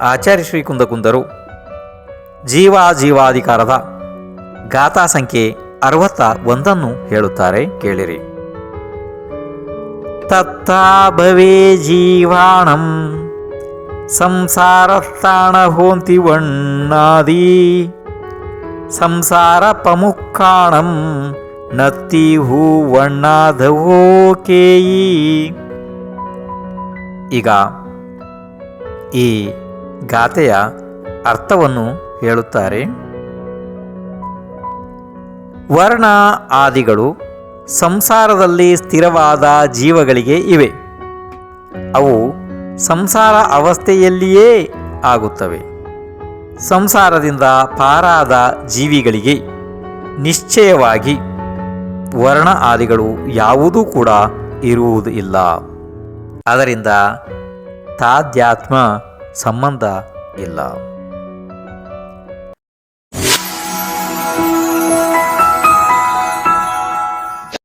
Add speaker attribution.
Speaker 1: ಆಚಾರ್ಯ ಶ್ರೀ ಕುಂದಕುಂದರು. ಜೀವ ಜೀವಾಧಿಕಾರದ ಗಾಥಾ ಸಂಖ್ಯೆ ಅರವತ್ತ ಒಂದನ್ನು ಹೇಳುತ್ತಾರೆ, ಕೇಳಿರಿ. ತತ್ತಾಭವೇ ಜೀವಾಣಂ ಸಂಸಾರಸ್ಥಾಣ ಹೋಂತಿ ವಣ್ಣಾದಿ ಸಂಸಾರ ಪ್ರಮುಖಾಣಂ ನತ್ತಿ ಹೂವಣ್ಣಾದವೋ ಕೇಯಿ. ಈಗ ಈ ಗಾಥೆಯ ಅರ್ಥವನ್ನು ಹೇಳುತ್ತಾರೆ. ವರ್ಣ ಆದಿಗಳು ಸಂಸಾರದಲ್ಲಿ ಸ್ಥಿರವಾದ ಜೀವಗಳಿಗೆ ಇವೆ. ಅವು ಸಂಸಾರ ಅವಸ್ಥೆಯಲ್ಲಿಯೇ ಆಗುತ್ತವೆ. ಸಂಸಾರದಿಂದ ಪಾರಾದ ಜೀವಿಗಳಿಗೆ ನಿಶ್ಚಯವಾಗಿ ವರ್ಣ ಆದಿಗಳು ಯಾವುದೂ ಕೂಡ ಇರುವುದಿಲ್ಲ. ಅದರಿಂದ ತಾಧ್ಯಾತ್ಮ ಸಂಬಂಧ ಇಲ್ಲ